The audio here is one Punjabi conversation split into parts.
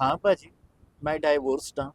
ਹਾਂ ਭਾਜੀ ਮੈਂ ਡਾਈਵੋਰਸਡ ਹਾਂ।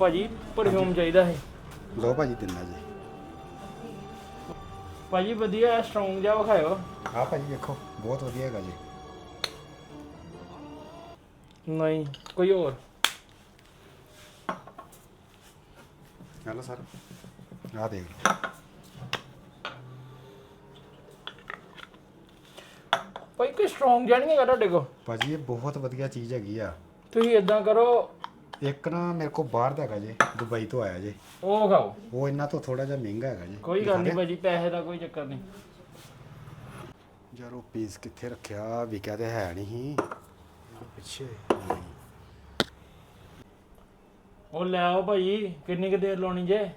ਭਾਜੀ ਪਰਫਿਊਮ ਚਾਹੀਦਾ ਹੈ ਲੋ ਭਾਜੀ ਦਿੰਦਾ ਜੀ। ਭਾਜੀ ਵਧੀਆ ਸਟਰੋਂਗ ਜਿਹਾ ਵਿਖਾਇਓ। ਆਹ ਭਾਜੀ ਵੇਖੋ ਬਹੁਤ ਵਧੀਆ ਹੈਗਾ ਜੀ। ਨਹੀਂ ਕੋਈ ਹੋਰ? ਹਲੋ ਸਰ ਆਹ ਦੇਖ ਲਓ। ਭਾਈ ਕੋਈ ਸਟਰੋਂਗ ਜਿਹਾ ਨਹੀਂ ਹੈਗਾ ਤੁਹਾਡੇ ਕੋਲ? ਭਾਜੀ ਇਹ ਬਹੁਤ ਵਧੀਆ ਚੀਜ਼ ਹੈਗੀ ਆ। ਤੁਸੀਂ ਇਦਾਂ ਕਰੋ ਇੱਕ ਨਾ ਮੇਰੇ ਕੋਲ ਬਾਹਰ ਦਾ ਹੈਗਾ ਜੀ ਦੁਬਈ ਤੋਂ ਆਇਆ ਜੀ। ਉਹ ਖਾਓ। ਉਹ ਇਹਨਾਂ ਤੋਂ ਥੋੜਾ ਜਿਹਾ ਮਹਿੰਗਾ ਹੈਗਾ ਜੀ। ਕੋਈ ਗੱਲ ਨਹੀਂ ਭਾਜੀ ਪੈਸੇ ਦਾ ਕੋਈ ਚੱਕਰ ਨਹੀਂ। ਯਾਰ ਉਹ ਪੀਸ ਕਿੱਥੇ ਰੱਖਿਆ? ਵਿਕਿਆ ਤੇ ਹੈ ਨਹੀਂ ਸੀ। ਪਿੱਛੇ। ਉਹ ਲੈ ਆਓ ਭਾਜੀ ਕਿੰਨੀ ਕੁ ਦੇਰ ਲਾਉਣੀ ਜੇ?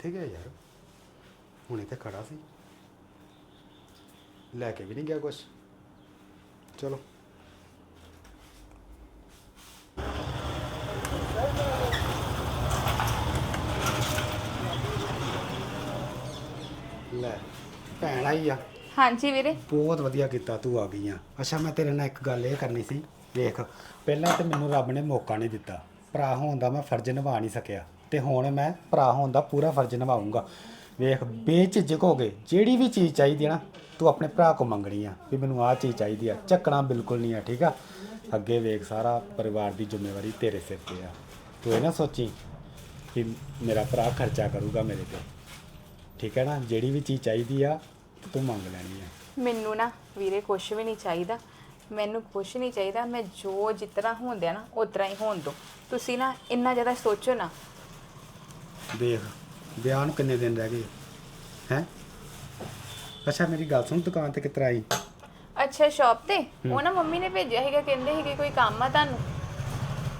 ਕਿੱਥੇ ਗਿਆ ਯਾਰ। ਹੁਣੇ ਤੇ ਖੜਾ ਸੀ। ਲੈ ਕੇ ਵੀ ਨਹੀਂ ਗਿਆ ਕੁਛ। ਚਲੋ। ਲੈ ਭੈਣ ਆਈ ਆ। ਹਾਂਜੀ ਵੀਰੇ। ਬਹੁਤ ਵਧੀਆ ਕੀਤਾ ਤੂੰ ਆ ਗਈ ਆ। ਅੱਛਾ ਮੈਂ ਤੇਰੇ ਨਾਲ ਇੱਕ ਗੱਲ ਇਹ ਕਰਨੀ ਸੀ। ਵੇਖ ਪਹਿਲਾਂ ਤੇ ਮੈਨੂੰ ਰੱਬ ਨੇ ਮੌਕਾ ਨਹੀਂ ਦਿੱਤਾ। ਭਰਾ ਹੋਣ ਦਾ ਮੈਂ ਫਰਜ਼ ਨਿਭਾ ਨਹੀਂ ਸਕਿਆ। ਤੇ ਹੁਣ ਮੈਂ ਭਰਾ ਹੋਣ ਦਾ ਪੂਰਾ ਫਰਜ਼ ਨਿਭਾਉਂਗਾ ਵੇਖ ਬੇਝਿਜਕ ਹੋ ਗਏ ਜਿਹੜੀ ਵੀ ਚੀਜ਼ ਚਾਹੀਦੀ ਹੈ ਨਾ, ਤੂੰ ਆਪਣੇ ਭਰਾ ਕੋ ਮੰਗਣੀ ਆ ਵੀ ਮੈਨੂੰ ਆਹ ਚੀਜ਼ ਚਾਹੀਦੀ ਆ। ਚੱਕਣਾ ਬਿਲਕੁਲ ਨਹੀਂ ਆ, ਠੀਕ ਆ? ਅੱਗੇ ਵੇਖ, ਸਾਰਾ ਪਰਿਵਾਰ ਦੀ ਜ਼ਿੰਮੇਵਾਰੀ ਤੇਰੇ ਸਿਰ ਤੇ ਆ। ਤੂੰ ਇਹ ਨਾ ਸੋਚੀ ਕਿ ਮੇਰਾ ਭਰਾ ਖਰਚਾ ਕਰੂਗਾ ਮੇਰੇ ਤੇ। ਠੀਕ ਹੈ ਨਾ? ਜਿਹੜੀ ਵੀ ਚੀਜ਼ ਚਾਹੀਦੀ ਆ, ਤੂੰ ਮੰਗ ਲੈਣੀ ਆ। ਮੈਨੂੰ ਨਾ ਵੀਰੇ ਕੁਝ ਵੀ ਨਹੀਂ ਚਾਹੀਦਾ। ਮੈਨੂੰ ਕੁਝ ਨਹੀਂ ਚਾਹੀਦਾ। ਮੈਂ ਜੋ ਜਿਤਨਾ ਹੁੰਦਿਆ ਨਾ ਉਤਰਾ ਹੀ ਹੋਣ ਦੋ। ਤੁਸੀਂ ਨਾ ਇੰਨਾ ਜ਼ਿਆਦਾ ਸੋਚੋ ਨਾ ਦੇਖ ਵਿਆਹ ਨੂੰ ਕਿੰਨੇ ਦਿਨ ਰਹਿ ਗਏ? ਹੈ? ਅੱਛਾ ਮੇਰੀ ਗੱਲ ਸੁਣ ਦੁਕਾਨ ਤੇ ਕਿਤਰਾ ਆਈ? ਅੱਛਾ ਸ਼ਾਪ ਤੇ? ਉਹ ਨਾ ਮੰਮੀ ਨੇ ਭੇਜਿਆ ਸੀਗਾ ਕਹਿੰਦੇ ਸੀਗੇ ਕੋਈ ਕੰਮ ਆ ਤੁਹਾਨੂੰ।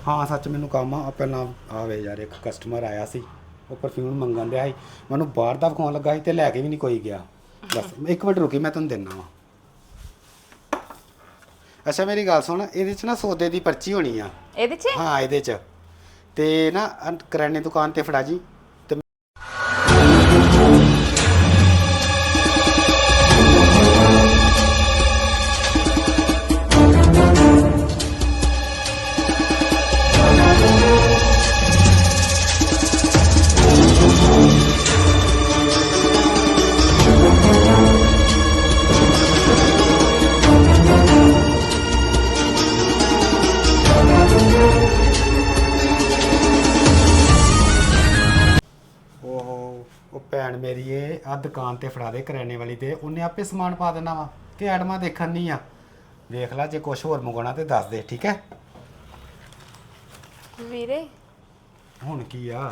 ਹਾਂ ਸੱਚ ਮੈਨੂੰ ਕੰਮ ਆ ਪਹਿਲਾਂ ਆਵੇ ਯਾਰ ਇੱਕ ਕਸਟਮਰ ਆਇਆ ਸੀ ਉਹ ਪਰਫਿਊਮ ਮੰਗਣ ਦਿਆ ਸੀ। ਮੈਨੂੰ ਬਾਹਰ ਦਾ ਵਿਖਾਉਣ ਲੱਗਾ ਸੀ ਤੇ ਲੈ ਕੇ ਵੀ ਨਹੀਂ ਕੋਈ ਗਿਆ। ਬਸ ਇੱਕ ਮਿੰਟ ਰੁਕੀ ਮੈਂ ਤੁਹਾਨੂੰ ਦਿੰਨਾ ਵਾ। ਅੱਛਾ ਮੇਰੀ ਗੱਲ ਸੁਣ ਇਹਦੇ ਚ ਨਾ ਸੌਦੇ ਦੀ ਪਰਚੀ ਹੋਣੀ ਆ। ਇਹਦੇ 'ਚ? ਹਾਂ ਇਹਦੇ ਚ। ਤੇ ਨਾ ਅਹ ਕਰਿਆਨੇ ਦੁਕਾਨ ਤੇ ਫੜਾ ਜੀ। ਮੇਰੀ ਏ ਆ ਦੁਕਾਨ ਤੇ ਫੜਾ ਦੇ ਕਰਿਆਨੇ ਵਾਲੀ ਤੇ ਉਹਨੇ ਆਪੇ ਸਮਾਨ ਪਾ ਦੇਣਾ ਵਾ ਕਿ ਐਡਮਾਂ ਦੇਖਣ ਨਹੀਂ ਆ। ਵੇਖ ਲੈ ਜੇ ਕੁਝ ਹੋਰ ਮੰਗਾਉਣਾ ਤੇ ਦੱਸ ਦੇ ਠੀਕ ਹੈ? ਵੀਰੇ। ਹੁਣ ਕੀ ਆ?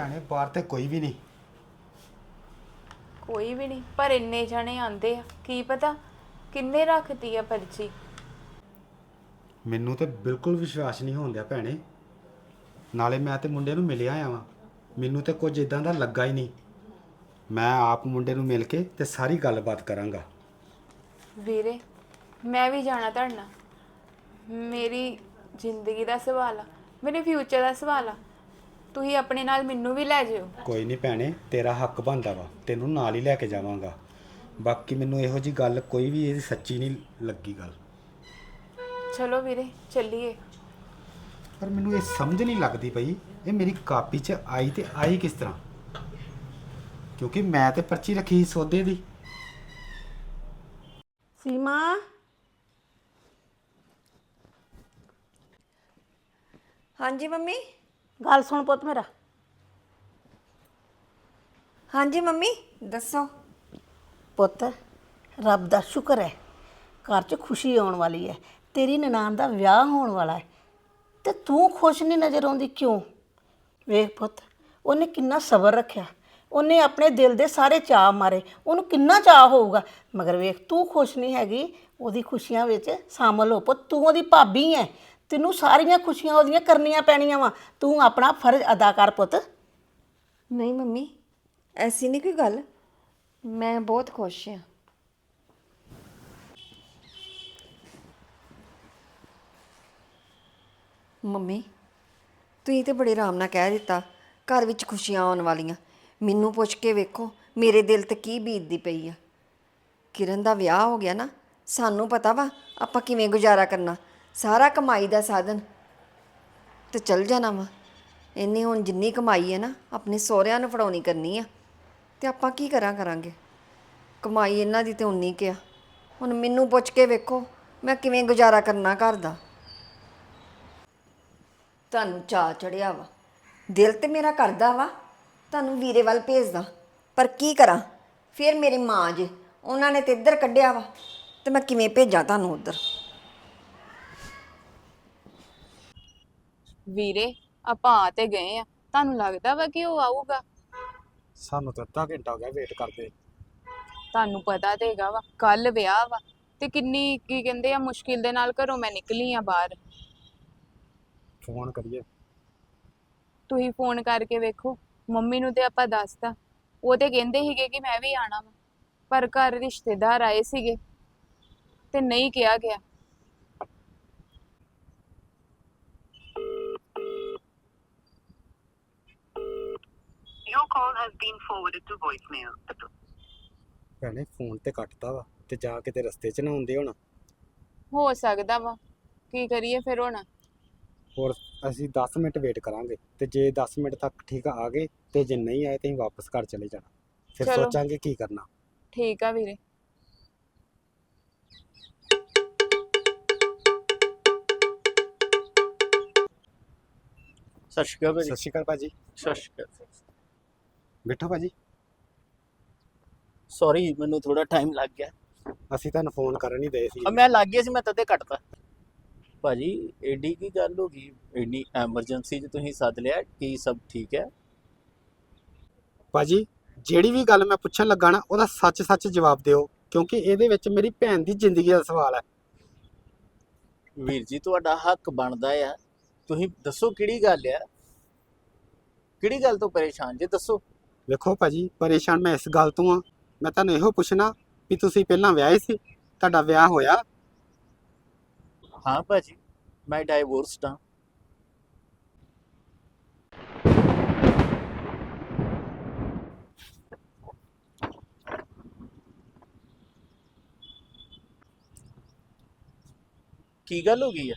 ਭੈਣੇ ਬਾਹਰ ਤੇ ਕੋਈ ਵੀ ਨਹੀਂ। ਕੋਈ ਵੀ ਨਹੀਂ ਪਰ ਇੰਨੇ ਜਣੇ ਆਂਦੇ ਆ ਕੀ ਪਤਾ ਕਿੰਨੇ ਰੱਖਤੀ ਆ ਪਰਚੀ। ਮੈਨੂੰ ਤੇ ਬਿਲਕੁਲ ਵਿਸ਼ਵਾਸ ਨਹੀਂ ਹੋਣ ਭੈਣੇ। ਨਾਲੇ ਮੈਂ ਤੇ ਮੁੰਡੇ ਨੂੰ ਮਿਲਿਆ ਆ ਵਾਂ। ਮੈਨੂੰ ਤੇ ਕੁਝ ਇਦਾਂ ਦਾ ਲੱਗਾ ਹੀ ਨਹੀਂ। ਮੈਂ ਆਪ ਮੁੰਡੇ ਨੂੰ ਮਿਲ ਕੇ ਤੇ ਸਾਰੀ ਗੱਲਬਾਤ ਕਰਾਂਗਾ। ਵੀਰੇ ਮੈਂ ਵੀ ਜਾਣਾ ਤੁਹਾਡੇ ਨਾਲ। ਮੇਰੀ ਜ਼ਿੰਦਗੀ ਦਾ ਸਵਾਲ ਆ ਮੇਰੇ ਫਿਊਚਰ ਦਾ ਸਵਾਲ ਆ। ਤੁਸੀਂ ਆਪਣੇ ਨਾਲ ਮੈਨੂੰ ਵੀ ਲੈ ਜਿਓ। ਕੋਈ ਨਹੀਂ ਭੈਣੇ ਤੇਰਾ ਹੱਕ ਬਣਦਾ ਵਾ। ਤੈਨੂੰ ਨਾਲ ਹੀ ਲੈ ਕੇ ਜਾਵਾਂਗਾ। ਬਾਕੀ ਮੈਨੂੰ ਇਹੋ ਜੀ ਗੱਲ ਕੋਈ ਵੀ ਇਹਦੀ ਸੱਚੀ ਨਹੀਂ ਲੱਗੀ ਗੱਲ। ਚਲੋ ਵੀਰੇ ਚੱਲੀਏ। ਪਰ ਮੈਨੂੰ ਇਹ ਸਮਝ ਨਹੀਂ ਲੱਗਦੀ ਪਈ ਇਹ ਮੇਰੀ ਕਾਪੀ 'ਚ ਆਈ ਤੇ ਆਈ ਕਿਸ ਤਰ੍ਹਾਂ? ਕਿਉਂਕਿ ਮੈਂ ਤੇ ਪਰਚੀ ਰੱਖੀ ਸੀ ਸੌਦੇ ਦੀ। ਸੀਮਾ? ਹਾਂਜੀ ਮੰਮੀ? ਗੱਲ ਸੁਣ ਪੁੱਤ ਮੇਰਾ। ਹਾਂਜੀ ਮੰਮੀ ਦੱਸੋ। ਪੁੱਤ ਰੱਬ ਦਾ ਸ਼ੁਕਰ ਹੈ ਘਰ 'ਚ ਖੁਸ਼ੀ ਆਉਣ ਵਾਲੀ ਹੈ ਤੇਰੀ ਨਨਾਣ ਦਾ ਵਿਆਹ ਹੋਣ ਵਾਲਾ ਹੈ ਤੇ ਤੂੰ ਖੁਸ਼ ਨਹੀਂ ਨਜ਼ਰ ਆਉਂਦੀ ਕਿਉਂ? ਵੇਖ ਪੁੱਤ ਉਹਨੇ ਕਿੰਨਾ ਸਬਰ ਰੱਖਿਆ ਉਹਨੇ ਆਪਣੇ ਦਿਲ ਦੇ ਸਾਰੇ ਚਾਅ ਮਾਰੇ ਉਹਨੂੰ ਕਿੰਨਾ ਚਾਅ ਹੋਊਗਾ ਮਗਰ ਵੇਖ ਤੂੰ ਖੁਸ਼ ਨਹੀਂ ਹੈਗੀ ਉਹਦੀ ਖੁਸ਼ੀਆਂ ਵਿੱਚ ਸ਼ਾਮਲ ਹੋ ਪੁੱਤ ਤੂੰ ਉਹਦੀ ਭਾਬੀ ਹੈ ਤੈਨੂੰ ਸਾਰੀਆਂ ਖੁਸ਼ੀਆਂ ਉਹਦੀਆਂ ਕਰਨੀਆਂ ਪੈਣੀਆਂ ਵਾ। ਤੂੰ ਆਪਣਾ ਫਰਜ਼ ਅਦਾ ਕਰ ਪੁੱਤ। ਨਹੀਂ ਮੰਮੀ, ਐਸੀ ਨਹੀਂ ਕੋਈ ਗੱਲ। ਮੈਂ ਬਹੁਤ ਖੁਸ਼ ਹਾਂ। ਮੰਮੀ, ਤੁਸੀਂ ਤੇ ਬੜੇ ਆਰਾਮ ਨਾਲ ਕਹਿ ਦਿੱਤਾ, ਘਰ ਵਿੱਚ ਖੁਸ਼ੀਆਂ ਆਉਣ ਵਾਲੀਆਂ। ਮੈਨੂੰ ਪੁੱਛ ਕੇ ਵੇਖੋ, ਮੇਰੇ ਦਿਲ ਤੇ ਕੀ ਬੀਤਦੀ ਪਈ ਆ। ਕਿਰਨ ਦਾ ਵਿਆਹ ਹੋ ਗਿਆ ਨਾ, ਸਾਨੂੰ ਪਤਾ ਵਾ ਆਪਾਂ ਕਿਵੇਂ ਗੁਜ਼ਾਰਾ ਕਰਨਾ। ਸਾਰਾ ਕਮਾਈ ਦਾ ਸਾਧਨ। ਤੇ ਚਲ ਜਾਣਾ ਵਾ। ਇੰਨੀ ਹੁਣ ਜਿੰਨੀ ਕਮਾਈ ਹੈ ਨਾ, ਆਪਣੇ ਸਹੁਰਿਆਂ ਨੂੰ ਫੜਾਉਣੀ ਕਰਨੀ ਆ। ਤੇ ਆਪਾਂ ਕੀ ਕਰਾਂ ਕਰਾਂਗੇ? ਕਮਾਈ ਇਹਨਾਂ ਦੀ ਤੇ ਉਨੀ ਕੁ ਆ। ਹੁਣ ਮੈਨੂੰ ਪੁੱਛ ਕੇ ਵੇਖੋ, ਮੈਂ ਕਿਵੇਂ ਗੁਜ਼ਾਰਾ ਕਰਨਾ ਘਰ ਦਾ। ਤੁਹਾਨੂੰ ਚਾਅ ਚੜਿਆ ਵਾ। ਦਿਲ ਤੇ ਮੇਰਾ ਕਰਦਾ ਵਾ, ਤੁਹਾਨੂੰ ਵੀਰੇ ਵੱਲ ਭੇਜਦਾ। ਪਰ ਕੀ ਕਰਾਂ? ਫਿਰ ਮੇਰੀ ਮਾਂ ਜੇ, ਉਹਨਾਂ ਨੇ ਤੇ ਇੱਧਰ ਕੱਢਿਆ ਵਾ। ਤੇ ਮੈਂ ਕਿਵੇਂ ਭੇਜਾਂ ਤੁਹਾਨੂੰ ਉੱਧਰ? ਵੀਰੇ ਆਪਾਂ ਆ ਤੇ ਗਏ ਆ। ਤੁਹਾਨੂੰ ਲੱਗਦਾ ਵਾ ਕਿ ਉਹ ਆਊਗਾ? ਸਾਨੂੰ ਤਾਂ ਅੱਧਾ ਘੰਟਾ ਹੋ ਗਿਆ ਵੇਟ ਕਰਦੇ। ਤੁਹਾਨੂੰ ਪਤਾ ਤੇ ਹੈਗਾ ਵਾ ਕੱਲ ਵਿਆਹ ਵਾ ਤੇ ਕਿੰਨੀ ਕੀ ਕਹਿੰਦੇ ਆ ਮੁਸ਼ਕਿਲ ਦੇ ਨਾਲ ਘਰੋਂ ਮੈਂ ਨਿਕਲੀ ਆ ਬਾਹਰ। ਫੋਨ ਕਰੀਏ। ਤੁਸੀਂ ਫੋਨ ਕਰਕੇ ਵੇਖੋ ਮੰਮੀ ਨੂੰ ਤੇ ਆਪਾਂ ਦੱਸਤਾ। ਉਹ ਤੇ ਕਹਿੰਦੇ ਸੀਗੇ ਕਿ ਮੈਂ ਵੀ ਆਣਾ ਵਾ ਪਰ ਘਰ ਰਿਸ਼ਤੇਦਾਰ ਆਏ ਸੀਗੇ ਤੇ ਨਹੀਂ ਕਿਹਾ ਗਿਆ। Your call has been forwarded to voicemail. ਭੈਣੇ ਫੋਨ ਤੇ ਕੱਟਦਾ ਵਾ ਤੇ ਜਾ ਕੇ ਤੇ ਰਸਤੇ 'ਚ ਨਾ ਹੁੰਦੇ ਹੁਣ। ਹੋ ਸਕਦਾ ਵਾ। ਕੀ ਕਰੀਏ ਫਿਰ ਹੁਣ? ਹੋਰ ਅਸੀਂ 10 ਮਿੰਟ ਵੇਟ ਕਰਾਂਗੇ ਤੇ ਜੇ 10 ਮਿੰਟ ਤੱਕ ਠੀਕ ਆ ਗਏ ਤੇ ਜੇ ਨਹੀਂ ਆਏ ਤੇ ਅਸੀਂ ਵਾਪਸ ਘਰ ਚਲੇ ਜਾਣਾ। ਫਿਰ ਚਲੋ। ਸੋਚਾਂਗੇ ਕੀ ਕਰਨਾ। ਠੀਕ ਆ ਵੀਰੇ। ਸਤਿ ਸ਼੍ਰੀ ਅਕਾਲ ਭਾਜੀ। ਸਤਿ ਸ਼੍ਰੀ ਅਕਾਲ ਭਾਜੀ। ਸਤਿ ਸ਼੍ਰੀ ਅਕਾਲ। ਬੈਠੋ ਭਾਜੀ। ਸੌਰੀ ਮੈਨੂੰ ਥੋੜਾ ਟਾਈਮ ਲੱਗ ਗਿਆ। ਅਸੀਂ ਤੁਹਾਨੂੰ ਫੋਨ ਕਰਨ ਹੀ ਦੇ ਸੀ। ਅਬ ਮੈਂ ਲੱਗ ਗਿਆ ਸੀ ਮੈਂ ਤਦੇ ਕੱਟਤਾ। ਭਾਜੀ ਏਡੀ ਕੀ ਗੱਲ ਹੋ ਗਈ? ਏਡੀ ਐਮਰਜੈਂਸੀ 'ਚ ਤੁਸੀਂ ਸੱਦ ਲਿਆ ਕੀ ਸਭ ਠੀਕ ਹੈ? ਭਾਜੀ ਜਿਹੜੀ ਵੀ ਗੱਲ ਮੈਂ ਪੁੱਛਣ ਲੱਗਾ ਨਾ ਉਹਦਾ ਸੱਚ-ਸੱਚ ਜਵਾਬ ਦਿਓ ਕਿਉਂਕਿ ਇਹਦੇ ਵਿੱਚ ਮੇਰੀ ਭੈਣ ਦੀ ਜ਼ਿੰਦਗੀ ਦਾ ਸਵਾਲ ਹੈ। ਵੀਰ ਜੀ ਤੁਹਾਡਾ ਹੱਕ ਬਣਦਾ ਆ। ਤੁਸੀਂ ਦੱਸੋ ਕਿਹੜੀ ਗੱਲ ਆ? ਕਿਹੜੀ ਗੱਲ ਤੋਂ ਪਰੇਸ਼ਾਨ? ਜੇ ਦੱਸੋ। ਵੇਖੋ ਭਾਜੀ ਪਰੇਸ਼ਾਨ ਮੈਂ ਇਸ ਗੱਲ ਤੋਂ ਆ ਮੈਂ ਤੁਹਾਨੂੰ ਇਹੋ ਪੁੱਛਣਾ ਵੀ ਤੁਸੀਂ ਪਹਿਲਾਂ ਵਿਆਹੇ ਸੀ ਤੁਹਾਡਾ ਵਿਆਹ ਹੋਇਆ? ਹਾਂ ਭਾਜੀ ਮੈਂ ਡਾਈਵੋਰਸਡ ਹਾਂ। ਕੀ ਗੱਲ ਹੋ ਗਈ ਆ?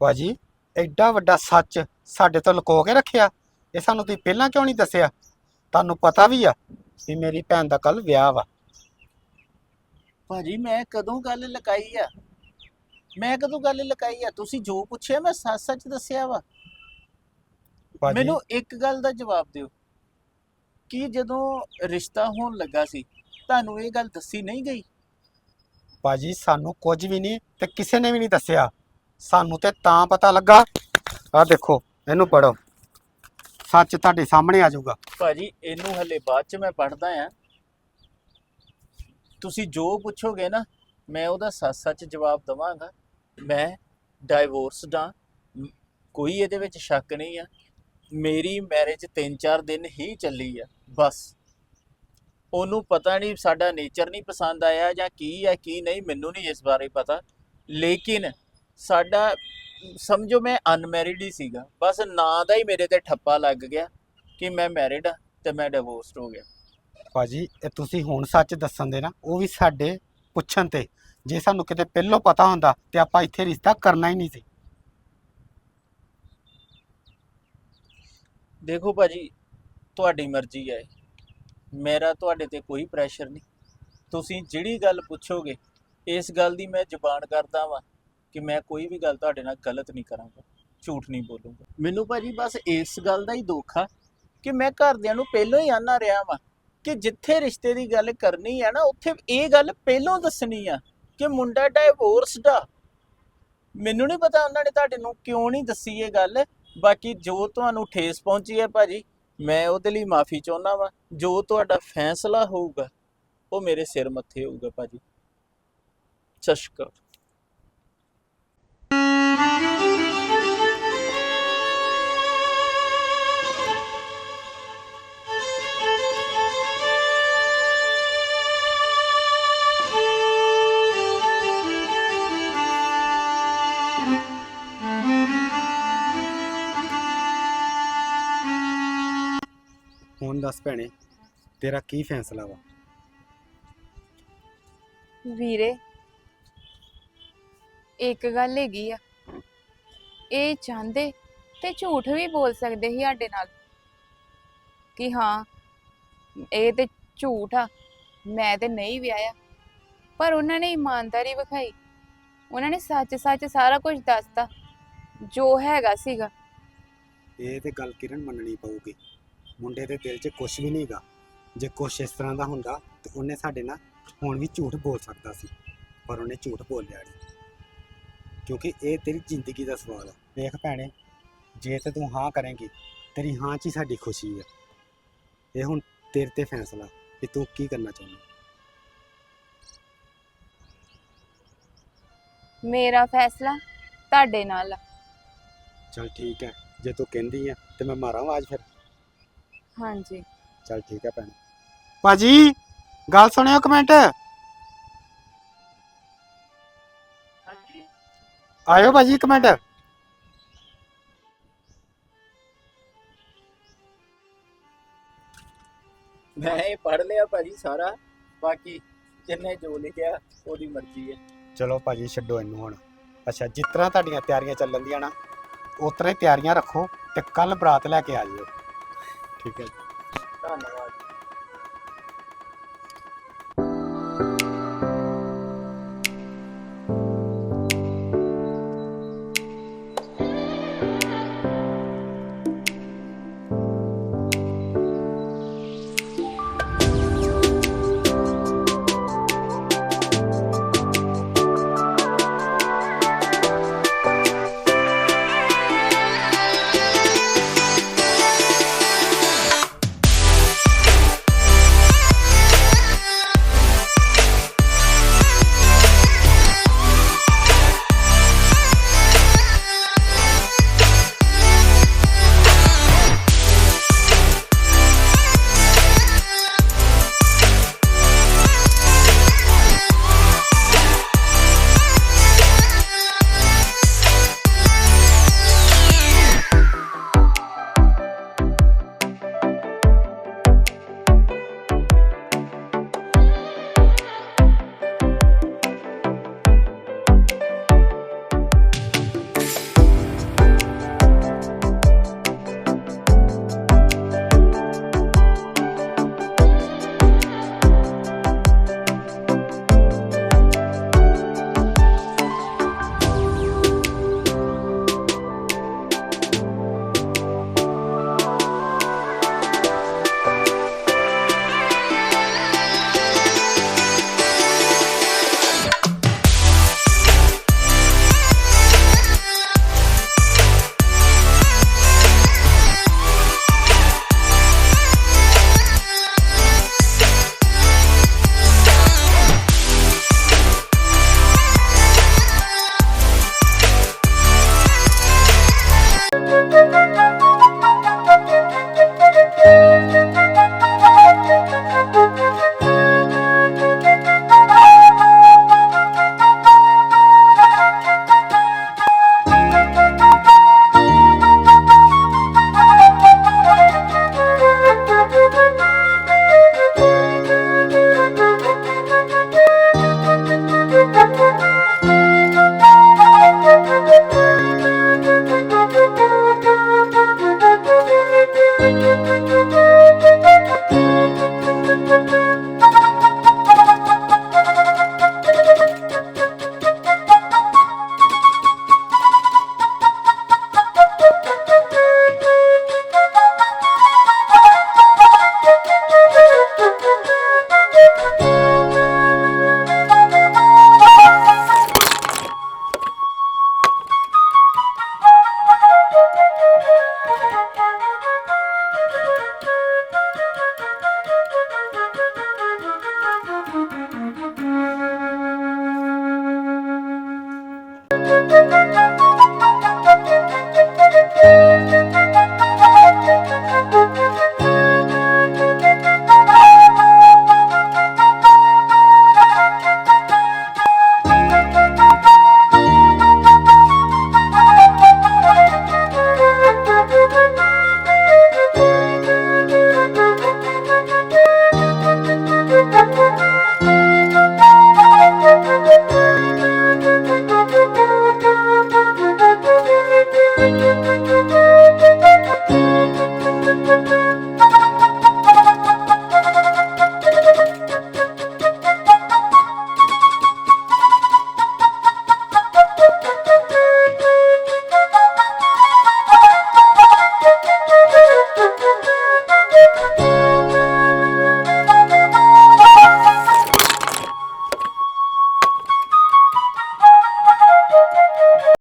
ਭਾਜੀ ਐਡਾ ਵੱਡਾ ਸੱਚ ਸਾਡੇ ਤੋਂ ਲੁਕੋ ਕੇ ਰੱਖਿਆ। ਇਹ ਸਾਨੂੰ ਤੁਸੀਂ ਪਹਿਲਾਂ ਕਿਉਂ ਨਹੀਂ ਦੱਸਿਆ? ਤੁਹਾਨੂੰ ਪਤਾ ਵੀ ਆ ਵੀ ਮੇਰੀ ਭੈਣ ਦਾ ਕੱਲ ਵਿਆਹ ਵਾ। ਭਾਜੀ ਮੈਂ ਕਦੋਂ ਗੱਲ ਲਕਾਈ ਆ? ਮੈਂ ਕਦੋਂ ਗੱਲ ਲਕਾਈ ਆ? ਤੁਸੀਂ ਜੋ ਪੁੱਛਿਆ ਮੈਂ ਸੱਚ ਸੱਚ ਦੱਸਿਆ ਵਾ। ਭਾਜੀ। ਮੈਨੂੰ ਇੱਕ ਗੱਲ ਦਾ ਜਵਾਬ ਦਿਓ। ਕਿ ਜਦੋਂ ਰਿਸ਼ਤਾ ਹੋਣ ਲੱਗਾ ਸੀ ਤੁਹਾਨੂੰ ਇਹ ਗੱਲ ਦੱਸੀ ਨਹੀਂ ਗਈ? ਭਾਜੀ ਸਾਨੂੰ ਕੁਝ ਵੀ ਨਹੀਂ ਤੇ ਕਿਸੇ ਨੇ ਵੀ ਨਹੀਂ ਦੱਸਿਆ। ਸਾਨੂੰ ਤੇ ਤਾਂ ਪਤਾ ਲੱਗਾ। ਆ ਦੇਖੋ ਇਹਨੂੰ ਪੜੋ ਸੱਚ ਤੁਹਾਡੇ ਸਾਹਮਣੇ ਆ ਜਾਊਗਾ। ਭਾਜੀ, ਇਹਨੂੰ ਹਲੇ ਬਾਅਦ ਚ ਮੈਂ ਪੜਦਾ ਆ। ਤੁਸੀਂ ਜੋ ਪੁੱਛੋਗੇ ਨਾ, ਮੈਂ ਉਹਦਾ ਸੱਚ ਸੱਚ ਜਵਾਬ ਦਵਾਂਗਾ। ਮੈਂ ਡਾਈਵੋਰਸਡ ਹਾਂ ਕੋਈ ਇਹਦੇ ਵਿੱਚ ਸ਼ੱਕ ਨਹੀਂ ਆ। ਮੇਰੀ ਮੈਰਿਜ 3-4 ਦਿਨ ਹੀ ਚੱਲੀ ਆ, ਬਸ। ਉਹਨੂੰ ਪਤਾ ਨਹੀਂ, ਸਾਡਾ ਨੇਚਰ ਨਹੀਂ ਪਸੰਦ ਆਇਆ ਜਾਂ ਕੀ ਹੈ ਕੀ ਨਹੀਂ, ਮੈਨੂੰ ਨਹੀਂ ਇਸ ਬਾਰੇ ਪਤਾ। ਲੇਕਿਨ ਸਾਡਾ ਸਮਝੋ ਮੈਂ ਅਨਮੈਰਿਡ ਹੀ ਸੀਗਾ। ਬਸ ਨਾਂ ਦਾ ਹੀ ਮੇਰੇ ਤੇ ਠੱਪਾ ਲੱਗ ਗਿਆ ਕਿ ਮੈਂ ਮੈਰਿਡ ਆ ਤੇ ਮੈਂ ਡਿਵੋਰਸਡ ਹੋ ਗਿਆ। ਭਾਜੀ ਇਹ ਤੁਸੀਂ ਹੁਣ ਸੱਚ ਦੱਸਣ ਦੇ ਨਾ ਉਹ ਵੀ ਸਾਡੇ ਪੁੱਛਣ ਤੇ। ਜੇ ਸਾਨੂੰ ਕਿਤੇ ਪਹਿਲਾਂ ਪਤਾ ਹੁੰਦਾ ਤੇ ਆਪਾਂ ਇੱਥੇ ਰਿਸ਼ਤਾ ਕਰਨਾ ਹੀ ਨਹੀਂ ਸੀ। ਦੇਖੋ ਭਾਜੀ ਤੁਹਾਡੀ ਮਰਜ਼ੀ ਹੈ ਮੇਰਾ ਤੁਹਾਡੇ ਤੇ ਕੋਈ ਪ੍ਰੈਸ਼ਰ ਨਹੀਂ। ਤੁਸੀਂ ਜਿਹੜੀ ਗੱਲ ਪੁੱਛੋਗੇ ਇਸ ਗੱਲ ਦੀ ਮੈਂ ਜ਼ਬਾਨ ਕਰਦਾ ਵਾਂ। ਕਿ ਮੈਂ ਕੋਈ ਵੀ ਗੱਲ ਤੁਹਾਡੇ ਨਾਲ ਗਲਤ ਨਹੀਂ ਕਰਾਂਗਾ, ਝੂਠ ਨਹੀਂ ਬੋਲੂੰਗਾ। ਮੈਨੂੰ ਭਾਜੀ ਬਸ ਇਸ ਗੱਲ ਦਾ ਹੀ ਦੁੱਖ ਆ ਕਿ ਮੈਂ ਘਰਦਿਆਂ ਨੂੰ ਪਹਿਲਾਂ ਹੀ ਆਨਾ ਰਿਹਾ ਵਾਂ ਕਿ ਜਿੱਥੇ ਰਿਸ਼ਤੇ ਦੀ ਗੱਲ ਕਰਨੀ ਆ ਨਾ, ਉੱਥੇ ਇਹ ਗੱਲ ਪਹਿਲਾਂ ਦੱਸਣੀ ਆ ਕਿ ਮੁੰਡਾ ਡਾਈਵੋਰਸਡ ਆ। ਮੈਨੂੰ ਨਹੀਂ ਪਤਾ ਉਹਨਾਂ ਨੇ ਤੁਹਾਡੇ ਨੂੰ ਕਿਉਂ ਨਹੀਂ ਦੱਸੀ ਇਹ ਗੱਲ। ਬਾਕੀ ਜੋ ਤੁਹਾਨੂੰ ਠੇਸ ਪਹੁੰਚੀ ਹੈ ਭਾਜੀ, ਮੈਂ ਉਹਦੇ ਲਈ ਮਾਫੀ ਚਾਹੁੰਦਾ ਵਾਂ। ਜੋ ਤੁਹਾਡਾ ਫੈਸਲਾ ਹੋਊਗਾ, ਉਹ ਮੇਰੇ ਸਿਰ ਮੱਥੇ ਹੋਊਗਾ ਭਾਜੀ। ਸਤਿ ਸ਼੍ਰੀ ਅਕਾਲ। ਹੁਣ ਦੱਸ ਭੈਣੇ ਤੇਰਾ ਕੀ ਫੈਸਲਾ ਵਾ? ਵੀਰੇ ਇੱਕ ਗੱਲ ਹੈਗੀ ਆ। ਇਹ ਚਾਹੁੰਦੇ ਤੇ ਝੂਠ ਵੀ ਬੋਲ ਸਕਦੇ ਸੀ ਸਾਡੇ ਨਾਲ। ਕਿ ਹਾਂ, ਇਹ ਤੇ ਝੂਠ ਆ, ਮੈਂ ਤੇ ਨਹੀਂ ਵਿਆਹਿਆ। ਪਰ ਉਹਨਾਂ ਨੇ ਇਮਾਨਦਾਰੀ ਵਿਖਾਈ। ਉਹਨਾਂ ਨੇ ਸੱਚ ਸੱਚ ਸਾਰਾ ਕੁਝ ਦੱਸਤਾ, ਜੋ ਹੈਗਾ ਸੀਗਾ। ਇਹ ਤੇ ਗੱਲ ਕਿਰਨ ਮੰਨਣੀ ਪਊਗੀ। ਮੁੰਡੇ ਦੇ ਦਿਲ 'ਚ ਕੁਝ ਵੀ ਨਹੀਂਗਾ ਜੇ ਕੁਛ ਇਸ ਤਰ੍ਹਾਂ ਦਾ ਹੁੰਦਾ ਤੇ ਉਹਨੇ ਸਾਡੇ ਨਾਲ ਹੁਣ ਵੀ ਝੂਠ ਬੋਲ ਸਕਦਾ ਸੀ। ਪਰ ਉਹਨੇ ਝੂਠ ਬੋਲਿਆ ਨਹੀਂ ਕਿਉਂਕਿ ਇਹ ਤੇਰੀ ਜ਼ਿੰਦਗੀ ਦਾ ਸਵਾਲ ਹੈ ਵੇਖ ਭੈਣੇ ਜੇ ਤੇ ਤੂੰ ਹਾਂ ਕਰੇਂਗੀ ਤੇਰੀ ਹਾਂ 'ਚ ਹੀ ਸਾਡੀ ਖੁਸ਼ੀ ਹੈ ਇਹ ਹੁਣ ਤੇਰੇ ਤੇ ਫੈਸਲਾ ਕਿ ਤੂੰ ਕੀ ਕਰਨਾ ਚਾਹੁੰਦਾ। ਮੇਰਾ ਫੈਸਲਾ ਤੁਹਾਡੇ ਨਾਲ ਆ। ਚਲ ਠੀਕ ਹੈ ਜੇ ਤੂੰ ਕਹਿੰਦੀ ਹੈ ਤੇ ਮੈਂ ਮਾਰਾਂ ਆਵਾਜ਼ ਫਿਰ। ਹਾਂਜੀ। ਚਲ ਠੀਕ ਹੈ ਭੈਣ। ਭਾਜੀ ਗੱਲ ਸੁਣਿਓ ਕਮੈਂਟ ਆਇਓ ਭਾਜੀ ਇੱਕ ਮਿੰਟ। ਮੈਂ ਇਹ ਪੜ੍ਹ ਲਿਆ ਭਾਜੀ ਸਾਰਾ ਬਾਕੀ ਜਿੰਨੇ ਜੋ ਲਿਖਿਆ ਉਹਦੀ ਮਰਜ਼ੀ ਹੈ। ਚਲੋ ਭਾਜੀ ਛੱਡੋ ਇਹਨੂੰ ਹੁਣ। ਅੱਛਾ ਜਿਸ ਤਰ੍ਹਾਂ ਤੁਹਾਡੀਆਂ ਤਿਆਰੀਆਂ ਚੱਲਣ ਦੀਆਂ ਨਾ ਉਸ ਤਰ੍ਹਾਂ ਹੀ ਤਿਆਰੀਆਂ ਰੱਖੋ ਤੇ ਕੱਲ ਬਰਾਤ ਲੈ ਕੇ ਆ ਜਿਓ। ਠੀਕ ਹੈ ਜੀ। ਧੰਨਵਾਦ।